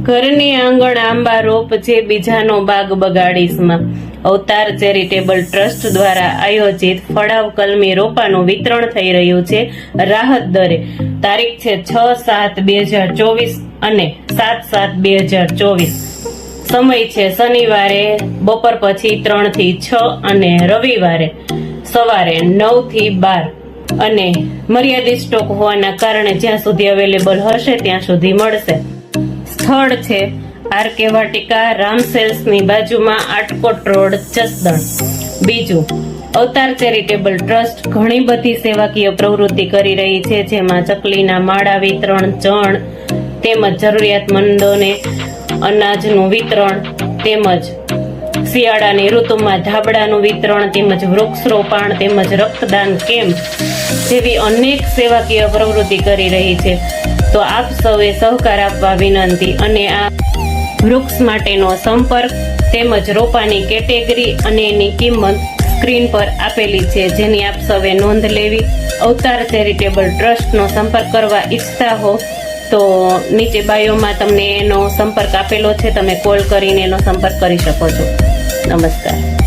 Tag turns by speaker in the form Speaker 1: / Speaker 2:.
Speaker 1: ઘરની આંગણ આંબા રોપ જે બીજાનો બાગ બગાડીશમાં અવતાર ચેરિટેબલ ટ્રસ્ટ દ્વારા આયોજિત ફળાવ કલમી રોપાનું વિતરણ થઈ રહ્યું છે રાહત દરે. તારીખ છે છ સાત બે હજાર ચોવીસ અને સાત સાત બે હજાર ચોવીસ. સમય છે શનિવારે, બપોર પછી ત્રણથી છ અને રવિવારે. સવારે નવથી બાર. અને મર્યાદિત સ્ટોક હોવાના કારણે જ્યાં સુધી અવેલેબલ હશે ત્યાં સુધી મળશે. સ્થળ છે. આર કે વાટિકા રામ સેલ્સની બાજુમાં આટકોટ રોડ જસદણ. બીજું, અવતાર ચેરિટેબલ ટ્રસ્ટ ઘણી બધી સેવાકીય પ્રવૃત્તિ કરી રહી છે, જેમાં ચકલીના માળા વિતરણ ચણ તેમજ જરૂરિયાતમંદોને અનાજનું વિતરણ તેમજ શિયાળાની ઋતુમાં ધાબળાનું વિતરણ તેમજ વૃક્ષરોપાણ તેમજ રક્તદાન કેમ્પ જેવી અનેક સેવાકીય પ્રવૃત્તિ કરી રહી છે. તો આપ સૌએ સહકાર આપવા વિનંતી અને આ વૃક્ષ માટેનો સંપર્ક તેમજ રોપાની કેટેગરી અને એની કિંમત સ્ક્રીન પર આપેલી છે, જેની આપ સૌએ નોંધ લેવી. અવતાર ચેરિટેબલ ટ્રસ્ટનો સંપર્ક કરવા ઈચ્છતા હો, તો નીચે બાયોમાં તમને એનો સંપર્ક આપેલો છે, તમે કોલ કરીને એનો સંપર્ક કરી શકો છો. નમસ્કાર.